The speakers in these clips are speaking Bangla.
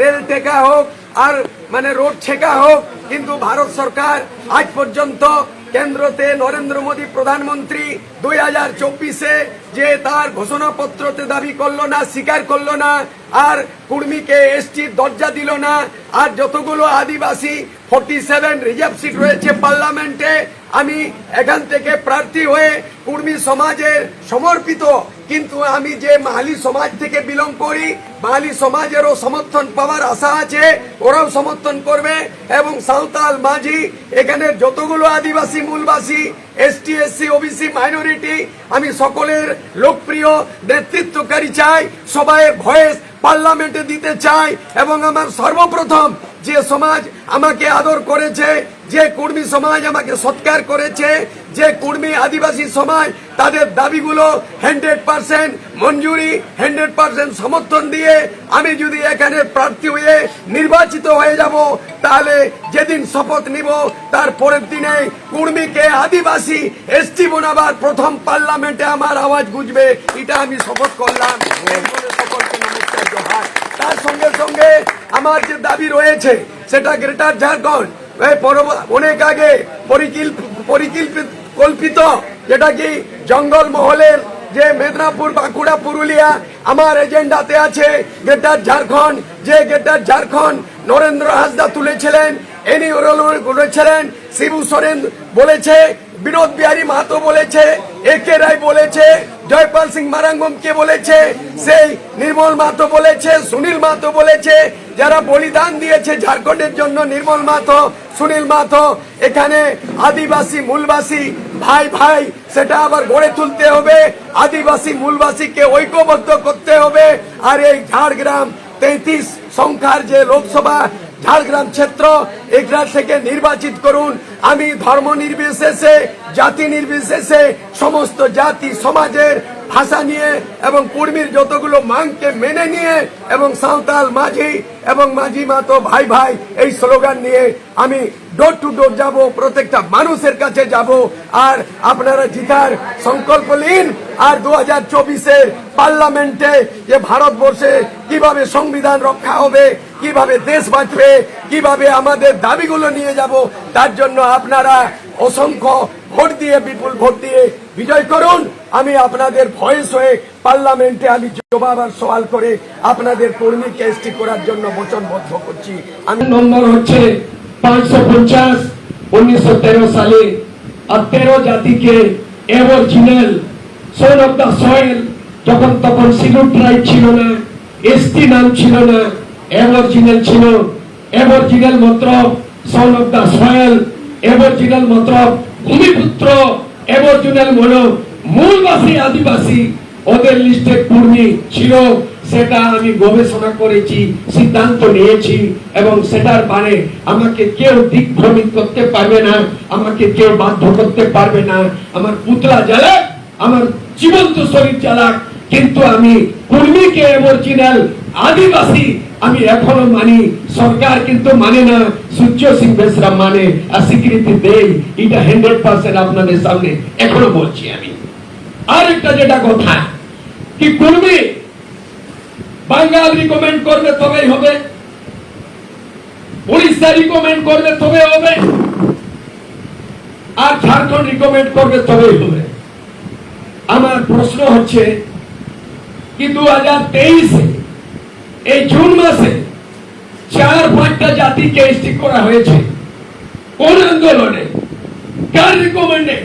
রেল টেকা হোক আর মানে রোড ঠেকা হোক, কিন্তু ভারত সরকার আজ পর্যন্ত কেন্দ্রতে নরেন্দ্র মোদী প্রধানমন্ত্রী দুই হাজার চব্বিশে যে তার ঘোষণাপত্রতে দাবি করল না, স্বীকার করল না, আর কুর্মীকে এসটির দরজা দিল না, আর যতগুলো আদিবাসী ফোর্টি সেভেন রিজার্ভ সিট রয়েছে পার্লামেন্টে। আমি এখান থেকে প্রার্থী হয়ে কুর্মী সমাজের সমর্পিত, কিন্তু আমি যে মাহালি সমাজ থেকে বিলং করি, মাহালি সমাজেরও সমর্থন পাওয়ার আশা আছে, ওরাও সমর্থন করবে। এবং সাঁওতাল মাঝি এখানে যতগুলো আদিবাসী, মূলবাসী এসটি এসসি ওবিসি মাইনরিটি আমি সকলের লোকপ্রিয় নেতৃত্বকারী চাই সবাই ভয়েস পার্লামেন্টে দিতে চাই, এবং আমার সর্বপ্রথম যে সমাজ আমাকে আদর করেছে যে কুর্মী সমাজ আমাকে সৎকার করেছে, যে কুর্মী আদিবাসী সমাজ, তাদের দাবিগুলো হান্ড্রেড পার্সেন্ট মঞ্জুরি হান্ড্রেড পার্সেন্ট সমর্থন দিয়ে আমি যদি এখানে প্রার্থী হয়ে নির্বাচিত হয়ে যাব, তাহলে যেদিন শপথ নিব, তার পরের দিনে কুর্মীকে আদিবাসী এসটি বোনাবার প্রথম পার্লামেন্টে আমার আওয়াজ গুজবে, এটা আমি শপথ করলাম। তার সঙ্গে সঙ্গে আমার যে দাবি রয়েছে, সেটা গ্রেটার ঝাড়খণ্ড অনেক আগে পরিকল্পিত কল্পিত যেটা কি জঙ্গল মহলের যে মেদিনীপুর বাঁকুড়া পুরুলিয়া আমার এজেন্ডাতে আছে গ্রেটার ঝাড়খণ্ড। যে গ্রেটার ঝাড়খণ্ড নরেন্দ্র হাসদা তুলেছিলেন, এনি করেছিলেন শিবু সোরেন বলেছে, বিনোদ বিহারী মাহাতো বলেছে, এ কে রায় বলেছে জয়পাল সিং মারাঙ্গম কে বলেছে, সেই নির্মল মাহাতো বলেছে, সুনীল মাহাতো বলেছে, যারা বলিদান দিয়েছে ঝাড়খণ্ডের জন্য নির্মল মাহাতো সুনীল মাহাতো এখানে আদিবাসী, মূলবাসী, ভাই ভাই, সেটা আবার গড়ে তুলতে হবে। আদিবাসী, মূলবাসীকে ঐক্যবদ্ধ করতে হবে। আর এই ঝাড়গ্রাম তেত্রিশ সংখ্যার যে লোকসভা ঝাড়গ্রাম ক্ষেত্র এগুলা থেকে নির্বাচিত করুন। আমি ধর্ম নির্বিশেষে, জাতি নির্বিশেষে, সমস্ত জাতি, সমাজের ভাষা নিয়ে এবং কুর্মীর যতগুলো মাংকে মেনে নিয়ে এবং সাঁওতাল মাঝি এবং মাঝি মাতো ভাই ভাই, এই স্লোগান নিয়ে আমি ডোর টু ডোর যাব, প্রত্যেকটা মানুষের কাছে যাব। আর আপনারা জিতার সংকল্প নিন। আর দু হাজার চব্বিশের পার্লামেন্টে যে ভারতবর্ষে কীভাবে সংবিধান রক্ষা হবে কীভাবে দেশ বাঁচবে, কীভাবে আমাদের দাবিগুলো নিয়ে যাব, তার জন্য আপনারা অসংখ্য ভোট দিয়ে, বিপুল ভোট দিয়ে বিজয় করুন। আমি আপনাদের ভয়েস হয়ে পার্লামেন্টে আমি জবাব আর সওয়াল করে আপনাদের কর্মীকে এসটি করার জন্য বচনবদ্ধ করছি। আমি নম্বর হচ্ছে পাঁচশো পঞ্চাশ উনিশশো তেরো সালে আর তেরো জাতিকে original son of the soil, যখন তখন সিলুট ট্রাইব ছিল না, এসটি নাম ছিল না। অরিজিনাল ছিল অরিজিনাল মাত্র son of the soil original মাত্র ভূমিপুত্র অরিজিনাল মনো মূলবাসী আদিবাসী ওদের লিস্টে কুর্মী ছিল, সেটা আমি গবেষণা করেছি, সিদ্ধান্ত নিয়েছি, এবং সেটার মানে আমাকে কেউ দিকভ্রমিত করতে পারবে না, আমাকে কেউ বাধ্য করতে পারবে না। আমার পুতলা জ্বালাক আমার জীবন্ত শরীর চালাক, কিন্তু আমি কুর্মীকে অরিজিনাল আদিবাসী, আমি এখনও মানি, সরকার কিন্তু মানে না, সূর্য সিং বেসরা মানে আর স্বীকৃতি দেই, এটা হান্ড্রেড পার্সেন্ট আপনাদের সামনে, এখনও বলছি আমি। আর একটা যেটা কথা, কি বাঙ্গাল রিকমেন্ড করবে তবেই হবে। উড়িষ্যা রিকমেন্ড করবে তবে হবে। আর ঝাড়খণ্ড রিকমেন্ড করবে তবেই হবে। আমার প্রশ্ন হচ্ছে, কি দু হাজার তেইশে এই জুন মাসে চার পাঁচটা জাতিকে স্টিক করা হয়েছে। কোন আন্দোলনে? কার রিকমেন্ডে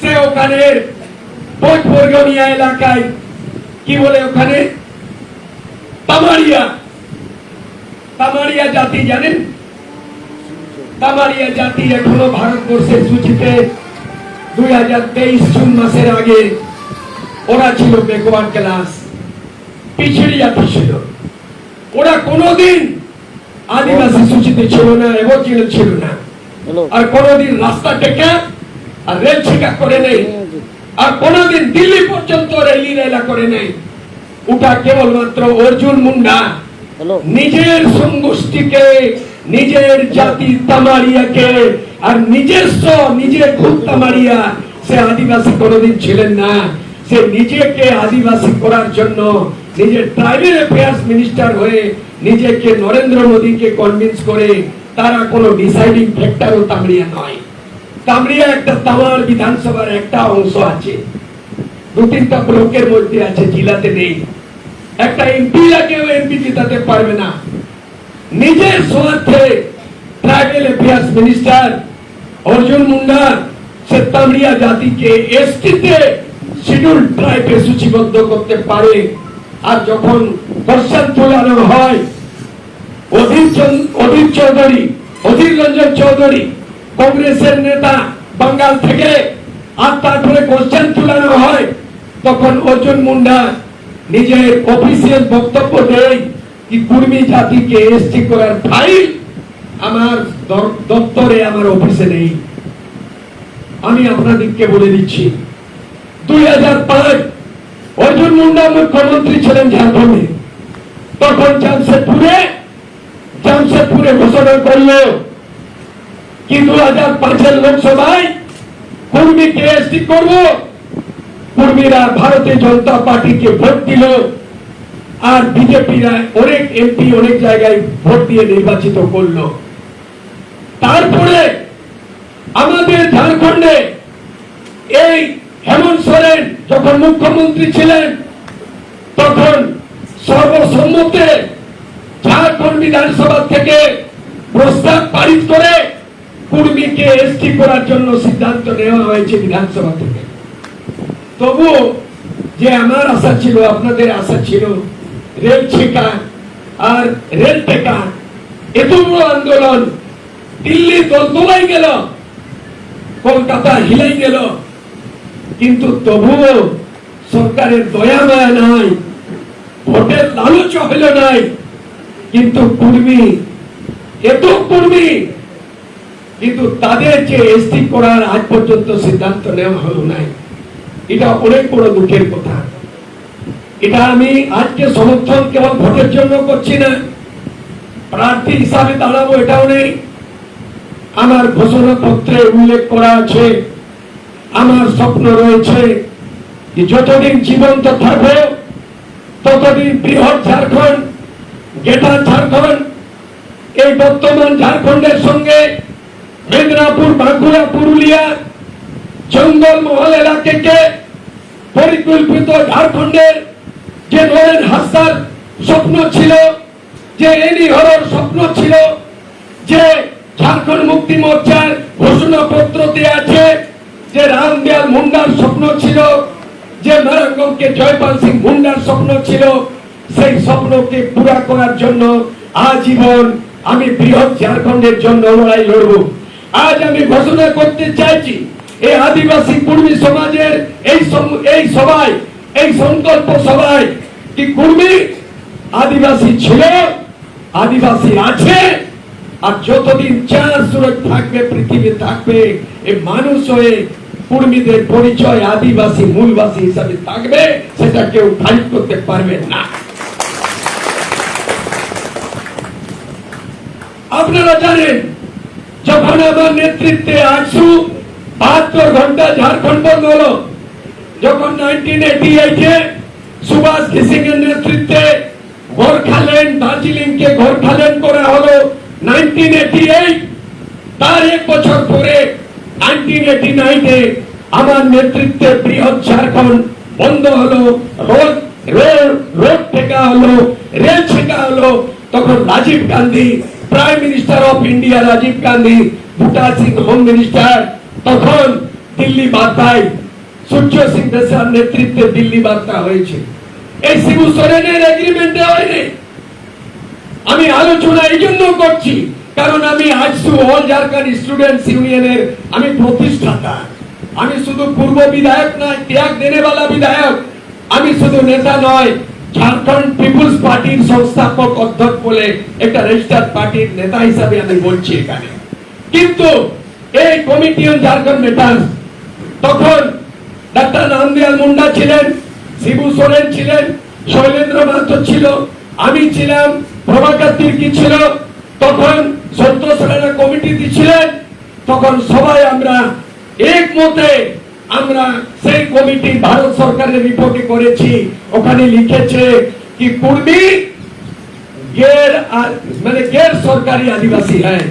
সে ওখানের বোধবর্গমিয়া এলাকায়, কি বলে ওখানে? তামারিয়া তামারিয়া জাতি জানেন? তামারিয়া জাতি এখনও ভারতবর্ষের সূচিতে দুই হাজার তেইশ জুন মাসের আগে ওরা ছিল বেকওয়ার্ড ক্লাস পিছিয়ে ছিল ওরা কোনোদিন আদিবাসী সূচিতে ছিল না এবর্জিনাল ছিল না। আর কোনোদিন রাস্তা টেকা আর রেল ছেকা করে নেই। আর কোনোদিন দিল্লি পর্যন্ত রেলি রেলা করে নেই। ওটা কেবলমাত্র অর্জুন মুন্ডা নিজের সংগোষ্ঠীকে নিজের জাতি তামারিয়াকে আর নিজস্ব নিজের খুব তামারিয়া সে আদিবাসী কোনোদিন ছিলেন না। সে নিজেকে আদিবাসী করার জন্য নিজের ট্রাইবেল অ্যাফেয়ার্স মিনিস্টার হয়ে নিজেকে নরেন্দ্র মোদীকে কনভিন্স করে তারা কোনো ডিসাইডিং ফ্যাক্টরও তামড়িয়া নয়। তামড়িয়া একটা তামার বিধানসভার একটা অংশ আছে। দু তিনটা ব্লকের মধ্যে আছে, জেলাতে নেই। একটা এমপি লাগেও এমপি জেতাতে পারবে না। নিজের স্বার্থে tribal affairs minister Arjun Munda সে তামড়িয়া জাতিকে এসটিতে শিডিউল ট্রাইবে সূচিবদ্ধ করতে পারে। আর যখন কোশ্চেন তোলানো হয়, অধীর অধীর চৌধুরী, অধীর রঞ্জন চৌধুরী, কংগ্রেসের নেতা বাঙ্গাল থেকে আর তারপরে কোশ্চেন তুলানো হয়, তখন অর্জুন মুন্ডা নিজের অফিসিয়াল বক্তব্য দেয় কি, কুর্মী জাতিকে এসটি করার ফাইল আমার দপ্তরে, আমার অফিসে নেই। আমি আপনাদেরকে বলে দিচ্ছি অর্জুন মুন্ডা মুখ্যমন্ত্রী ছিলেন ঝাড়খণ্ডে। তখন জামশেদপুরে জামশেদপুরে ঘোষণা করল কি দু হাজার পাঁচের লোকসভায় কর্মীকে এসটি করব? কর্মীরা ভারতীয় জনতা পার্টিকে ভোট দিল আর বিজেপিরা অনেক এমপি অনেক জায়গায় ভোট দিয়ে নির্বাচিত করল। তারপরে আমাদের ঝাড়খণ্ডে এই হেমন্ত সোরেন যখন মুখ্যমন্ত্রী ছিলেন, তখন সর্বসম্মতে ঝাড়খণ্ড বিধানসভা থেকে প্রস্তাব পারিত করে কুর্মীকে এসটি করার জন্য সিদ্ধান্ত নেওয়া হয়েছে বিধানসভা থেকে। তবু যে আমার আশা ছিল, আপনাদের আশা ছিল, রেল ছেকা আর রেল টেকা এত বড় আন্দোলন দিল্লি দোলাই গেল, কলকাতা হিলাই গেল কিন্তু তবুও সরকারের দয়া মায়া নাই, ভোটের লালচ হইল নাই। কিন্তু কর্মী, এত কর্মী, কিন্তু তাদের যে এসটি করার আজ পর্যন্ত সিদ্ধান্ত নেওয়া হলো নাই, এটা অনেক বড় দুঃখের কথা। এটা আমি আজকে সমর্থন কেবল ভোটের জন্য করছি না, প্রার্থী হিসাবে দাঁড়াবো এটাও নেই। আমার ঘোষণা পত্রে উল্লেখ করা আছে আমার স্বপ্ন রয়েছে যতদিন জীবন্ত থাকব, ততদিন বৃহৎ ঝাড়খণ্ড গেটার ঝাড়খণ্ড, এই বর্তমান ঝাড়খণ্ডের সঙ্গে মেদিনীপুর, বাঁকুড়া, পুরুলিয়া জঙ্গলমহল এলাকাকে পরিকল্পিত ঝাড়খণ্ডের যে নরেন হাসার স্বপ্ন ছিল, যে এনি হরর স্বপ্ন ছিল, যে ঝাড়খণ্ড মুক্তি মোর্চার ঘোষণাপত্রতে আছে যে রামদেয়াল মুন্ডার স্বপ্ন ছিল, যে নারায়ণগঞ্জকে জয়পাল সিং মুন্ডার স্বপ্ন ছিল, সেই স্বপ্নকে পুরা করার জন্য আজীবন আমি বৃহৎ ঝাড়খণ্ডের জন্য লড়াই লড়ব। আজ আমি ঘোষণা করতে চাইছি, এই আদিবাসী কুর্মী সমাজের এই এই সবাই, এই সংকল্প সবাই, কি কুর্মী? আদিবাসী ছিল, আদিবাসী আছে, আর যতদিন চার সুরত থাকবে, পৃথিবী থাকবে এই মানুষ হয়ে কুর্মীদের পরিচয় আদিবাসী, মূলবাসী হিসাবে থাকবে, সেটা কেউ ফাইট করতে পারবে না। আপনারা জানেন, যখন আমার নেতৃত্বে আটশো বাহাত্তর ঘণ্টা ঝাড়খণ্ড বন্ধ হলো, যখন নাইনটিন এইটি এইটে সুভাষ কিসিং এর নেতৃত্বে গোর্খাল্যান্ড দার্জিলিং কে গোর্খাল্যান্ড করা হলো নাইনটিন এইটি এইট তার এক বছর পরে নাইনটিন এইটি নাইনে আমার নেতৃত্বে বৃহৎ ঝাড়খণ্ড বন্ধ হলো, রোড রোড রোড ঠেকা হলো, রেল ঠেকা হলো। তখন Rajiv Gandhi prime minister of India Rajiv Gandhi Buta Singh home minister, তখন দিল্লি বার্তায় সূর্য সিং দেশার নেতৃত্বে দিল্লি বার্তা হয়েছে। এই শিবু সোরেনের এগ্রিমেন্টে হয়নি। আমি আলোচনা এই জন্য করছি কারণ আমি আজসু অল ঝাড়খণ্ড স্টুডেন্টস ইউনিয়নের আমি প্রতিষ্ঠাতা। আমি শুধু পূর্ব বিধায়ক নয়, ত্যাগ দেনেওয়ালা বিধায়ক। আমি শুধু নেতা নয়, ঝাড়খণ্ড পিপুলস পার্টির সংস্থাপক অধ্যক্ষ বলে একটা রেজিস্টার্ড পার্টির নেতা হিসাবে আমি বলছি এখানে। কিন্তু এই কমিটি অন ঝাড়খণ্ড মেটার্স তখন ডাক্তার রামদিয়াল মুন্ডা ছিলেন, শিবু সোরেন ছিলেন, শৈলেন্দ্র মাহাতো ছিল, আমি ছিলাম, প্রভাকর তির্কি ছিল, তখন সন্ত্রাসের কমিটি ছিলেন তখন সবাই আমরা একমতে আমরা সেই কমিটি ভারত সরকারের রিপোর্টে করেছি। ওখানে লিখেছে কি কুর্মি গের মানে গের সরকারি আদিবাসী হ্যাঁ।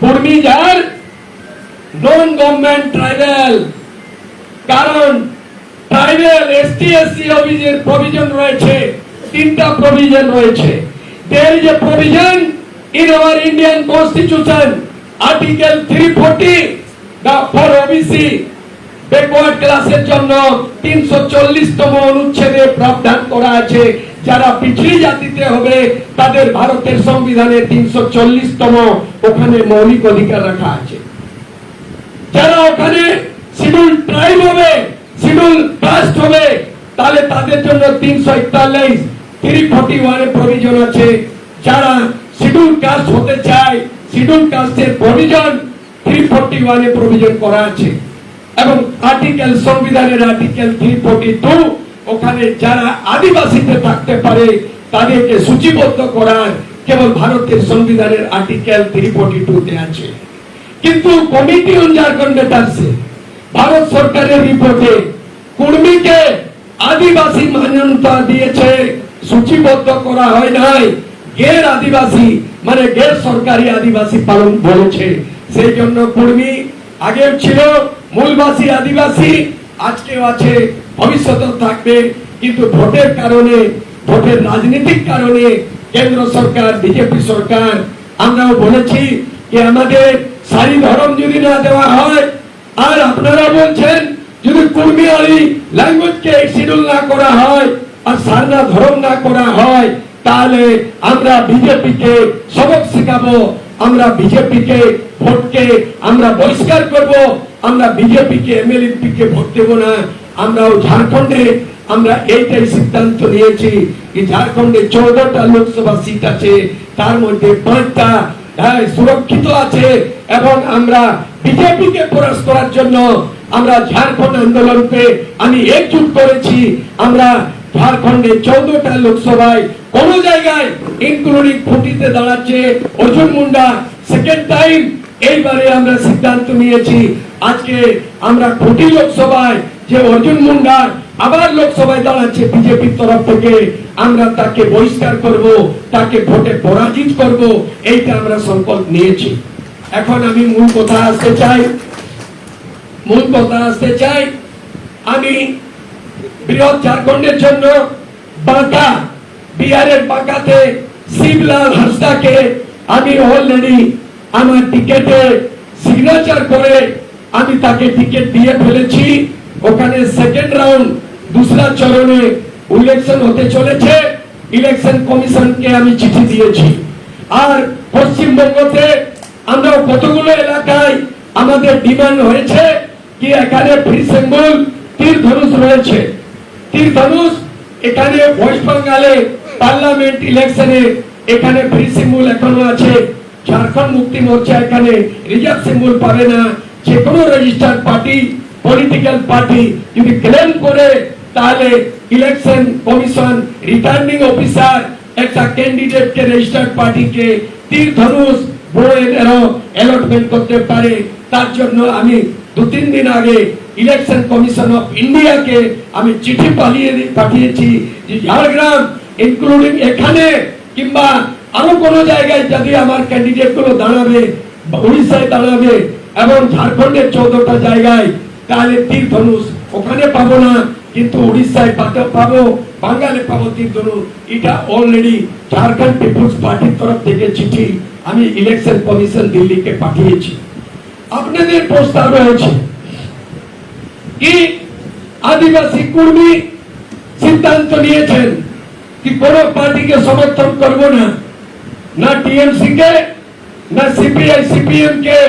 কুর্মি যার নন গভর্নমেন্ট ট্রাইবেল কারণ ট্রাইবেল এস এসটি এসসি অভিযোগ প্রভিজন রয়েছে, তিনটা প্রভিজন রয়েছে। এর যে provision in our Indian constitution, article 340 the for OBC backward ক্লাসের জন্য তিনশো তম অনুচ্ছেদে যারা পিছিয়ে জাতিতে হবে, তাদের ভারতের সংবিধানে তিনশো তম ওখানে মৌলিক অধিকার রাখা আছে। যারা ওখানে শিডিউল ট্রাইব হবে শিডিউল কাস্ট হবে, তাহলে তাদের জন্য তিনশো একতাল্লিশ থ্রি ফর্টি ওয়ানে প্রভিজন আছে। যারা শিডিউল কাস্ট হতে চায়, শিডিউল কাস্টের প্রভিজন থ্রি ফর্টি ওয়ানে প্রভিজন করা আছে। এবং আর্টিকেল সংবিধানের আর্টিকেল থ্রি ফর্টি টু ওখানে যারা আদিবাসীতে থাকতে পারে, তাদেরকে সূচিবদ্ধ করার কেবল ভারতের সংবিধানের আর্টিকেল থ্রি ফর্টি টু তে আছে। কিন্তু কমিটি অন ঝাড়খণ্ড মেটার্সে ভারত সরকারের রিপোর্টে কুর্মীকে আদিবাসী মান্যতা দিয়েছে, সূচিবদ্ধ করা হয় নাই। গের আদিবাসী মানে গের সরকারি আদিবাসী পালন বলেছে সেই জন্য কুর্মী আগেও ছিল, মূলবাসী আদিবাসী, আজকেও আছে, ভবিষ্যতেও থাকবে। কিন্তু ভোটের কারণে, ভোটের রাজনীতিক কারণে কেন্দ্র সরকার, বিজেপি সরকার, আমরাও বলেছি যে আমাদের সারি ধর্ম যদি না দেওয়া হয়, আর আপনারা বলছেন যদি কুর্মি আলী ল্যাঙ্গুয়েজকে শিডিউল না করা হয়, আর সারনা ধর্ম না করা হয় তাহলে আমরা বিজেপিকে সবক শেখাবো আমরা বিজেপিকে ভোটকে আমরা বহিষ্কার করব আমরা বিজেপিকে কে ভোট দেবো না আমরাও ঝাড়খণ্ডে আমরা এইটাই সিদ্ধান্ত নিয়েছি যে ঝাড়খণ্ডে চৌদ্দটা লোকসভা সিট আছে তার মধ্যে পাঁচটা হ্যাঁ, সুরক্ষিত আছে এবং আমরা বিজেপিকে পরাস্ত করার জন্য আমরা ঝাড়খণ্ড আন্দোলনকে আমি একজুট করেছি আমরা ঝাড়খণ্ডে চৌদ্দটা লোকসভায় কোন জায়গায় ইনক্লুডিং খুঁটিতে দাঁড়াচ্ছে অর্জুন মুন্ডা। সেকেন্ড টাইম এইবারে আমরা সিদ্ধান্ত নিয়েছি, আজকে আমরা খুঁটি লোকসভায় যে অর্জুন মুন্ডা আবার লোকসভায় দাঁড়াচ্ছে বিজেপির তরফ থেকে, আমরা তাকে বহিষ্কার করব, তাকে ভোটে পরাজিত করব, এইটা আমরা সংকল্প নিয়েছি। এখন আমি মূল কথা আসতে চাই। মূল কথা আসতে চাই, আমি বৃহৎ ঝাড়খণ্ডের জন্য বাঁকা বিহারের বাঁকাতে শিবলাল হাসদাকে আমি অলরেডি আমার টিকেটে সিগনেচার করে আমি তাকে টিকিট দিয়ে ফেলেছি। ওখানে সেকেন্ড রাউন্ড দুসরা চরণে ইলেকশন হতে চলেছে। ইলেকশন কমিশনকে আমি চিঠি দিয়েছি। আর পশ্চিমবঙ্গতে আমরা কতগুলো এলাকায় আমাদের ডিমান্ড হয়েছে কি এখানে ফ্রি সিম্বল তীর ধনুষ রয়েছে। তীর ধনুষ এখানে ওয়েস্ট বেঙ্গলে পার্লামেন্ট ইলেকশনে এখানে ফ্রি সিম্বল এখনও আছে। ঝাড়খণ্ড মুক্তি মোর্চা এখানে রিজার্ভ সিম্বল পাবে না। যে কোনো রেজিস্টার্ড পার্টি পলিটিক্যাল পার্টি যদি ক্লেম করে, তাহলে ইলেকশন কমিশন রিটার্নিং অফিসার একটা ক্যান্ডিডেটকে রেজিস্টার্ড পার্টিকে তীর ধনুষ বইয়েরও অ্যালটমেন্ট করতে পারে। তার জন্য আমি দু তিন দিন আগে ইলেকশন কমিশন অফ ইন্ডিয়াকে আমি চিঠি পাঠিয়ে পাঠিয়েছি যে ঝাড়গ্রাম ইনক্লুডিং এখানে কিংবা আরও কোনো জায়গায় যদি আমার ক্যান্ডিডেটগুলো দাঁড়াবে, উড়িষ্যায় দাঁড়াবে এবং ঝাড়খণ্ডের চৌদ্দটা জায়গায়, তাহলে তীর ধনুষ ওখানে পাবো না, কিন্তু উড়িষ্যায় পাবো বাঙালি পাবো তীর ধনুষ এটা অলরেডি ঝাড়খণ্ড পিপুলস পার্টির তরফ থেকে চিঠি আমি ইলেকশন কমিশন দিল্লিকে পাঠিয়েছি। আপনাদের প্রস্তাব রয়েছে কি আদিবাসী কর্মী সিদ্ধান্ত নিয়েছেন? কি কোন পার্টিকে সমর্থন করব না না টিএমসি কে না সিপিআই সিপিএম কে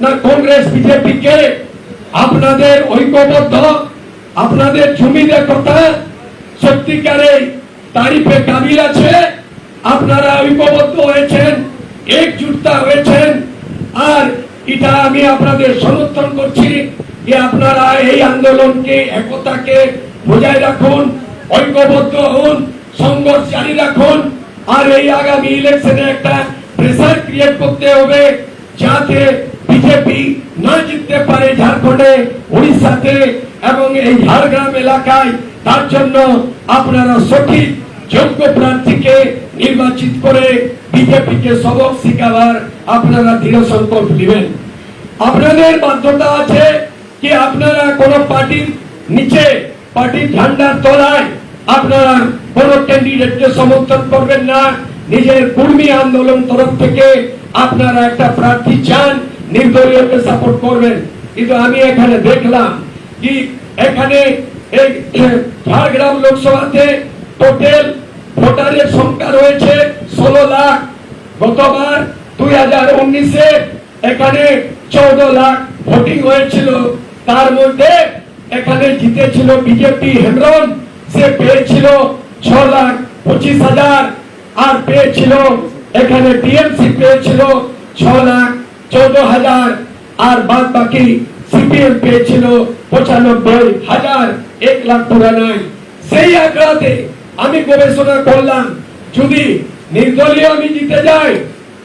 না কংগ্রেস বিজেপি কে আপনাদের ঐক্যবদ্ধ আপনাদের জমিদের কথা সত্যিকারে তারিফে কাবিল আছে আপনারা ঐক্যবদ্ধ হয়েছেন একজুটতা হয়েছেন আর এটা আমি আপনাদের সমর্থন করছি যে আপনারা এই আন্দোলনকে একতাকে বজায় রাখুন ঐক্যবদ্ধ হন সংঘর্ষ জারি রাখুন। আর এই আগামী ইলেকশনে একটা প্রেসার ক্রিয়েট করতে হবে, যাতে বিজেপি না জিততে পারে ঝাড়খণ্ডে, উড়িষ্যাতে এবং এই ঝাড়গ্রাম এলাকায়। তার জন্য আপনারা সঠিক, যোগ্য প্রার্থীকে নির্বাচিত করে বিজেপিকে সবক শিখাবার আপনারা দৃঢ় সংকল্প নেবেন। আপনাদের বাধ্যতা আছে কি আপনারা কোন পার্টির নিচে, পার্টির ঝান্ডার তলায় আপনারা কোন ক্যান্ডিডেটকে সমর্থন করবেন না। নিজের কর্মী আন্দোলন তরফ থেকে আপনারা একটা প্রার্থী চান, নির্দলীয়কে সাপোর্ট করবেন। কিন্তু আমি এখানে দেখলাম কি এখানে ঝাড়গ্রাম লোকসভাতে টোটাল ভোটারের সংখ্যা রয়েছে ষোলো লাখ। গতবার দুই হাজার উনিশে এখানে চৌদ্দ লাখ ভোটিং হয়েছিল। তার মধ্যে এখানে জিতেছিল বিজেপি হেমরন সে পেয়েছিল ছ লাখ পঁচিশ হাজার আর পেয়েছিল, এখানে টিএমসি পেয়েছিল ছ লাখ চৌদ্দ হাজার আর বাদ বাকি সিপিএম পেয়েছিল পঁচানব্বই হাজার, এক লাখ পুরা নাই। সেই আগ্রাতে আমি গবেষণা করলাম, যদি নির্দলীয় আমি জিতে যাই,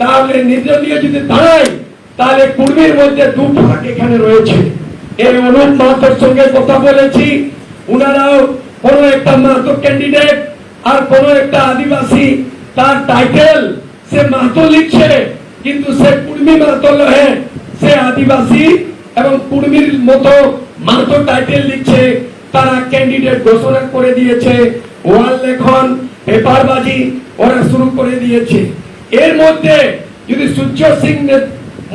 তাহলে নির্দলীয় যদি দাঁড়াই তাহলে কুর্মীর মধ্যে দু ভাগ এখানে রয়েছে। এই অনুপ মাহাতোর সঙ্গে কথা বলেছি, উনারাও কোন একটা মাহাতো ক্যান্ডিডেট আর কোন একটা আদিবাসী, তার টাইটেল সে মাহাতো লিখছে, কিন্তু সে কুর্মী মাহাতো নহে, সে আদিবাসী এবং কুর্মীর মতো মাহাতো টাইটেল লিখছে, তারা ক্যান্ডিডেট ঘোষণা করে দিয়েছে, ওয়াল লেখন, পেপারবাজি ওরা শুরু করে দিয়েছে। এর মধ্যে যদি সূর্য সিং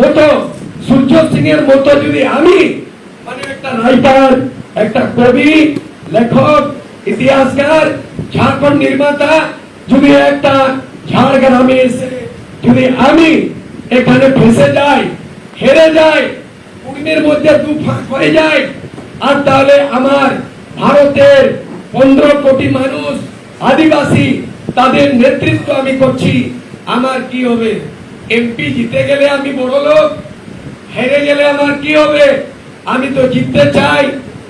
মতো, সূর্য সিং এর মতো যদি আমি মানে একটা রাইটার একটা কবি, লেখক ইতিহাসকার ঝাড়খণ্ড নির্মাতা, যদি একটা ঝাড়গ্রামে এসে যদি আমি এখানে ফেসে যাই, হেরে যাই কুড়িমের মধ্যে দু ফাঁক হয়ে যায়, আর তাহলে আমার ভারতের পনেরো কোটি মানুষ আদিবাসী, তাদের নেতৃত্ব আমি করছি, আমার কি হবে? এমপি জিতে গেলে আমি বড় লোক, হেরে গেলে আমার কি হবে? আমি তো জিততে চাই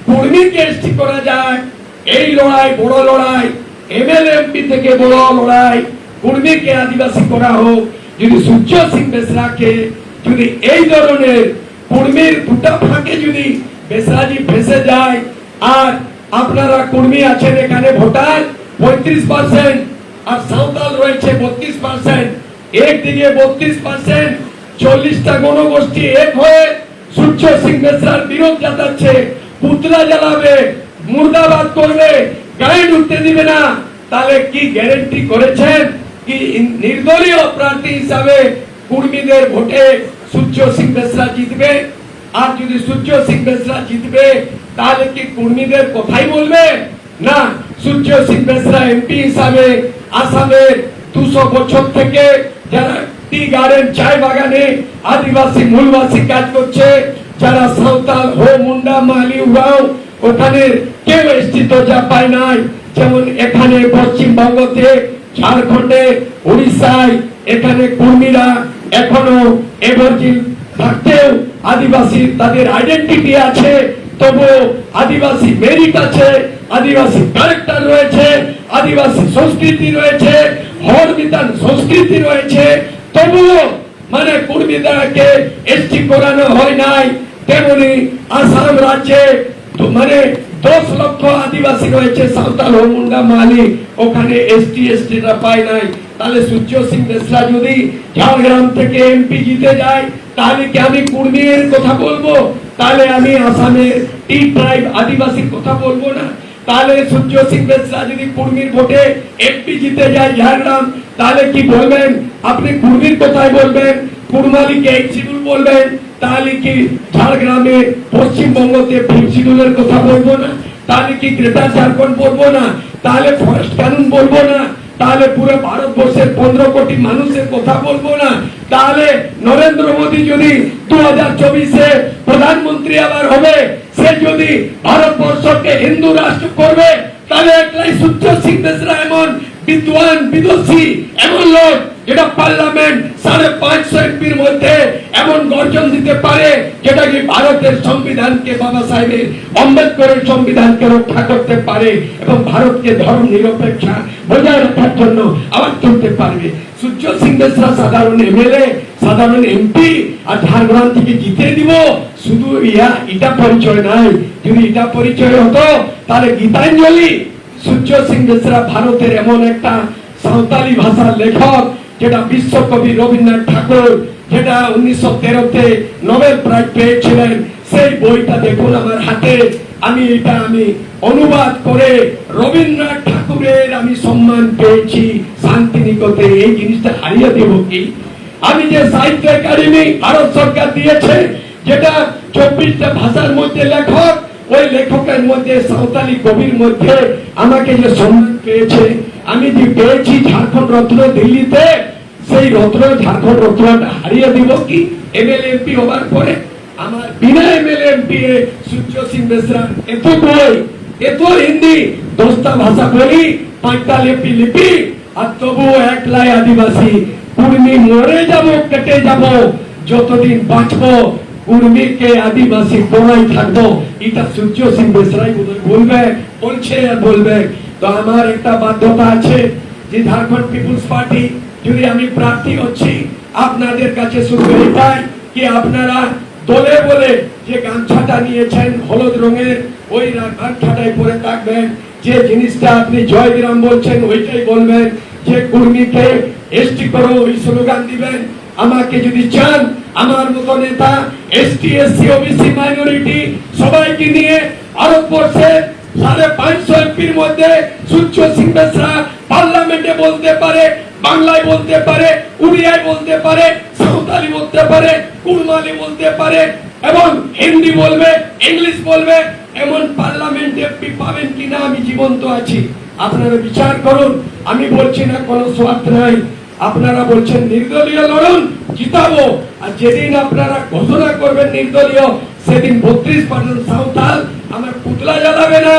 কর্মীকে করা যায়। এই লড়াই, বড় লড়াই এমএলএ এমপি থেকে বড় লড়াই কর্মীকে আদিবাসী করা হোক, যদি সূর্য সিং বেসরাকে, যদি এই ধরনের কর্মীর দুটা ফাঁকে যদি বেসরাজি ফেসে যায়, আর আপনারা কর্মী আছেন এখানে, ভোটার পঁয়ত্রিশ পার্সেন্ট আর সাঁওতাল রয়েছে বত্রিশ পার্সেন্ট একদিকে বত্রিশ পার্সেন্ট চল্লিশটা গণগোষ্ঠী এক হয়ে সূর্য সিং মিশ্রার বিরোধ জাতাচ্ছে পুতলা জ্বালাবে মুর্দাবাদ করবে গায়ে ঢুকতে দিবে না। তাহলে কি গ্যারেন্টি করেছেন? কি নির্দলীয় প্রার্থী হিসাবে কুর্মীদের ভোটে সূর্য সিং মিশ্রা জিতবে? আর যদি সূর্য সিং মিশ্রা জিতবে, তাহলে কি কুর্মীদের কথাই বলবে? না, সূর্য সিং মিশ্রা এমপি হিসাবে আসামের দুশো বছর থেকে যারা টি গার্ডেন চায় বাগানে, আদিবাসী, মূলবাসী কাজ করছে, যারা সাঁওতাল, হো, মুন্ডা, মালি উড়াও ওখানে কেউ দরজা পায় নাই। যেমন এখানে পশ্চিমবঙ্গতে, ঝাড়খণ্ডে, উড়িষ্যায়, এখানে কর্মীরা এখনও এভার্জিন থাকতেও আদিবাসী তাদের আইডেন্টিটি আছে। তবু আদিবাসী মেরিট আছে, আদিবাসী ক্যারেক্টার রয়েছে, আদিবাসী সংস্কৃতি রয়েছে হর বিধান সংস্কৃতি রয়েছে। তবুও মানে কর্মীদেরকে এসটি করানো হয় নাই। তেমনি আসাম রাজ্যে মানে দশ লক্ষ আদিবাসী রয়েছে, সাঁওতাল ও মুন্ডা মালি ওখানে এসটি এসটিরা পায় নাই। তাহলে সূর্য সিং মিশ্রা যদি ঝাড়গ্রাম থেকে এমপি জিতে যায়, তাহলে কি আমি কুর্মীর কথা বলব? তাহলে আমি আসামের টি ট্রাইব আদিবাসীর কথা বলব না? তাহলে সূর্য সিং মিশ্রা যদি কুর্মীর ভোটে এমপি জিতে যায় ঝাড়গ্রাম, তাহলে কি বলবেন? আপনি কুর্মীর কথাই বলবেন? কুরমালিকে এক শিডিউল বলবেন। তাহলে কি ঝাড়গ্রামে পশ্চিমবঙ্গতে শিডিউলের কথা বলব না? তাহলে কি গ্রেটার ঝাড়খণ্ড বলব না? তাহলে ফরেস্ট কানুন বলব না? তাহলে পুরো ভারতবর্ষের পনেরো কোটি মানুষের কথা বলব না? তাহলে নরেন্দ্র মোদী যদি দু হাজার চব্বিশে প্রধানমন্ত্রী আবার হবে, সে যদি ভারতবর্ষকে হিন্দু রাষ্ট্র করবে, তাহলে একলাই সূর্য সিং এমন বিদ্বান বিদুষী এমন লোক যেটা পার্লামেন্ট সাড়ে পাঁচশো এমপির মধ্যে এমন গর্জন দিতে পারে, যেটা কি ভারতের সংবিধানকে বাবা সাহেবের আম্বেদকরের সংবিধানকে রক্ষা করতে পারে এবং ভারতকে ধর্ম নিরপেক্ষা বজায় রাখার জন্য আবার চলতে পারবে। সূর্য সিং মিশ্রা সাধারণ এমএলএ, সাধারণ এমপি, আর ঝাড়গ্রাম থেকে জিতে দিব। শুধু ইয়া এটা পরিচয় নাই। যদি এটা পরিচয় হতো, তাহলে গীতাঞ্জলি, সূর্য সিং বেসরা ভারতের এমন একটা সাঁওতালি ভাষার লেখক যেটা বিশ্বকবি রবীন্দ্রনাথ ঠাকুর, যেটা উনিশশো তেরোতে নোবেল প্রাইজ পেয়েছিলেন, সেই বইটা দেখুন আমার হাতে। আমি এটা আমি অনুবাদ করে রবীন্দ্রনাথ ঠাকুরের আমি সম্মান পেয়েছি শান্তিনিকতে এই জিনিসটা হারিয়ে দেব কি? আমি যে সাহিত্য একাডেমি ভারত সরকার দিয়েছে, যেটা চব্বিশটা ভাষার মধ্যে লেখক, ওই লেখকের মধ্যে সাঁওতালি কবির মধ্যে আমাকে যে সম্মান পেয়েছে, আমি যে পেয়েছি ঝাড়খণ্ড রত্ন দিল্লিতে সেই রত্ন ঝাড়খণ্ড রত্নটা হারিয়ে দিব কি? এমএলএ এমপি হবার পরে আমার বিনা এমএলএ এমপি সূর্য সিং বেসরা এত বই এত হিন্দি দশটা ভাষা বলি, পাঁচটা লিপি লিপি, আর তবু একলাই আদিবাসী। কুর্মি মরে যাব, কেটে যাব, যতদিন বাঁচবো, কুর্মিকে আদিবাসী কোনায় থাকব। এটা সূর্য সিং বেসরাই বলবে, বলছে আর বলবে। তো আমার একটা বাধ্যতা আছে যে ঝাড়খণ্ড পিপুলস পার্টি যদি আমি প্রার্থী হচ্ছি, আপনাদের কাছে শুধু এটাই কি আপনারা দলে বলে যে গামছাটা নিয়েছেন হলুদ রঙের, ওই গামছাটাই পরে থাকবেন। যে জিনিসটা আপনি জয় বিরাম বলছেন, ওইটাই বলবেন। যে কুর্মীকে এসটি করো, ওই স্লোগান দিবেন। আমাকে যদি চান, আমার মতো নেতা, এসটি, এসসি, ওবিসি, মাইনরিটি, সবাইকে নিয়ে ভারতবর্ষে সাড়ে পাঁচশো এমপির মধ্যে সূর্য সিং বেসরা পার্লামেন্টে বলতে পারে, বাংলায় বলতে পারে, উড়িয়ায় বলতে পারে, সাঁওতালি বলতে পারে কুরমালি বলতে পারে, এবং হিন্দি বলবে, ইংলিশ বলবে, এমন পার্লামেন্টে পাবেন কিনা আমি জীবন্ত আছি। আপনারা বিচার করুন, আমি বলছি না কোনো স্বার্থ নাই। আপনারা বলছেন, নির্দলীয় লড়ুন, জিতাবো। আর যেদিন আপনারা ঘোষণা করবেন নির্দলীয়, সেদিন বত্রিশ পার্সেন্ট সাঁওতাল আমার পুতলা জ্বালাবে না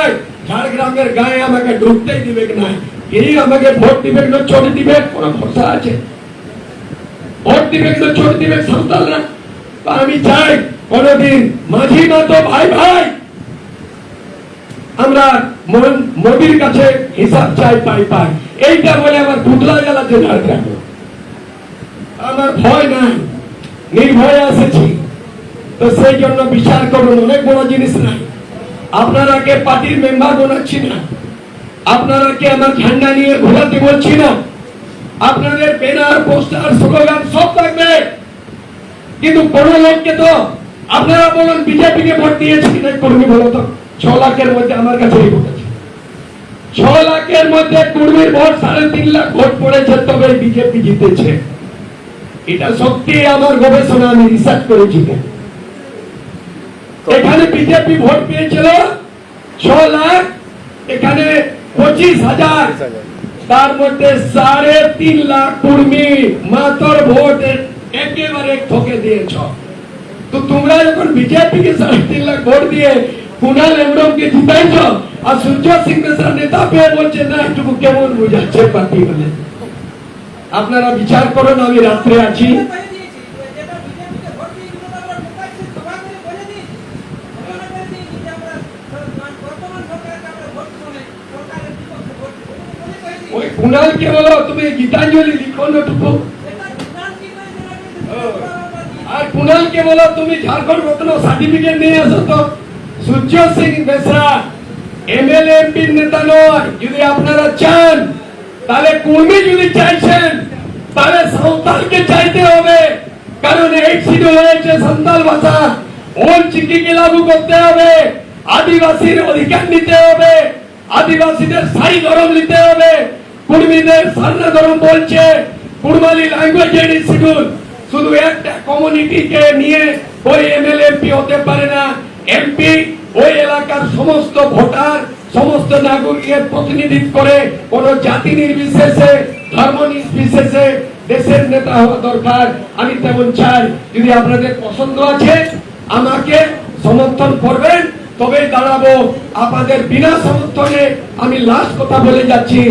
ঝাড়গ্রামের গায়ে আমাকে ঢুকতেই দিবে না এই আমাকে ভোট না কোন ভরসা আছে। ভোট না তো আমি চাই কোনদিন মাঝি মাতো ভাই ভাই আমরা মোদির কাছে হিসাব চাই, পাই পাই। এইটা বলে আমার পুতলা জ্বালাতে আমার ভয় নাই, নির্ভয়ে এসেছি। তো সেই জন্য বিচার করুন, অনেক বড় জিনিস নাই। আপনারা কে পার্টির মেম্বার বানাচ্ছি না। আপনারা কে আমার ঝান্ডা নিয়ে ঘোরাতে বলছি না আপনাদের ব্যানার, পোস্টার, স্লোগান সব থাকবে। কিন্তু কোন লোককে তো আপনারা বলুন বিজেপি কে ভোট দিয়েছে কিনা কর্মী বলো তো ছ লাখের মধ্যে আমার কাছে রিপোর্ট আছে। ছ লাখের মধ্যে কর্মীর ভোট, সাড়ে তিন লাখ ভোট পড়েছে, তবে বিজেপি জিতেছে। এটা সত্যি আমার গবেষণা, আমি রিসার্চ করেছি। এখানে বিজেপি ভোট পেয়েছিল ছ লাখ, এখানে পঁচিশ হাজার। তার মধ্যে সাড়ে তিন লাখ কর্মী মাতর ভোট একেবারে ঠকে দিয়েছ। তো তোমরা যখন বিজেপি কে সাড়ে তিন লাখ ভোট দিয়ে কুণাল এমরম কে জিতাইছ আর সূর্য সিং মিশ্রা নেতা পেয়ে বলছে, না একটু কেমন বুঝাচ্ছে পার্টি বলে? আপনারা বিচার করুন, আমি রাত্রে আছি। কুণালকে বলো তুমি গীতাঞ্জলি লিখো নটুকু আর কুণালকে বলো তুমি ঝাড়খণ্ড রত্ন সার্টিফিকেট নিয়ে আসো তো। সূর্য সিং বেসরা এমএলএ এমপির নেতা নয়। যদি আপনারা চান তাহলে কর্মী যদি চাইছেন তাহলে সাঁওতালকে চাইতে হবে। কারণ এই শিডিউল হয়েছে সান্তাল ভাষা। ওল চিকিকে লাগু করতে হবে। আদিবাসীর অধিকার নিতে হবে। আদিবাসীদের সাই গরম নিতে হবে। কুর্মীদের ধরম বলছে কুরমালি ল্যাঙ্গুয়েজ শিডিউল শুধু একটা কমিউনিটিকে নিয়ে ওই এমএলএ এমপি হতে পারে না। এমপি ওই এলাকার সমস্ত ভোটার, সমস্ত নাগরিকের প্রতিনিধিত্ব করে কোন জাতি নির্বিশেষে, ধর্ম নির্বিশেষে দেশের নেতা হওয়া দরকার। আমি তেমন চাই, যদি আপনাদের পছন্দ আছে, আমাকে সমর্থন করবেন। তবেই দাঁড়াবো। আপনাদের বিনা সমর্থনে আমি লাস্ট কথা বলে যাচ্ছি।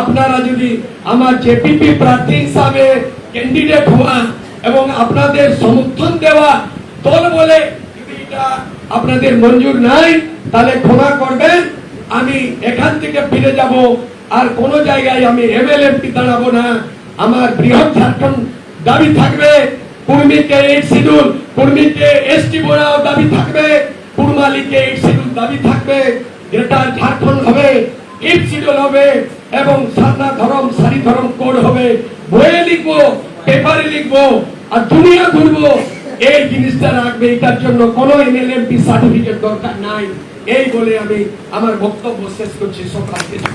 আপনারা যদি আমার জেপিপি প্রার্থী হিসাবে ক্যান্ডিডেট হওয়া এবং আপনাদের সমর্থন দেওয়া দল বলে যদি এটা আপনাদের মঞ্জুর নাই, তাহলে ক্ষমা করবেন। আমি এখান থেকে ফিরে যাব। আর কোন জায়গায় আমি এমএলএমপি দাঁড়াবো না। আমার বৃহৎ ঝাড়খণ্ড দাবি থাকবে। কুর্মীকে এই শিডিউল কুর্মীকে এসটি বোনাও দাবি থাকবে। কুরমালিকে এই দাবি থাকবে গ্রেটার ঝাড়খণ্ড হবে ইট শিডিউল হবে, এবং সারনা ধরম, সারি ধরম কোড হবে। বইয়ে লিখব, পেপারে লিখব, আর দুনিয়া ঘুরবো। এই জিনিসটা রাখবে, এটার জন্য কোনো এমএলএমপি সার্টিফিকেট দরকার নাই। এই বলে আমি আমার বক্তব্য শেষ করছি। সকালকে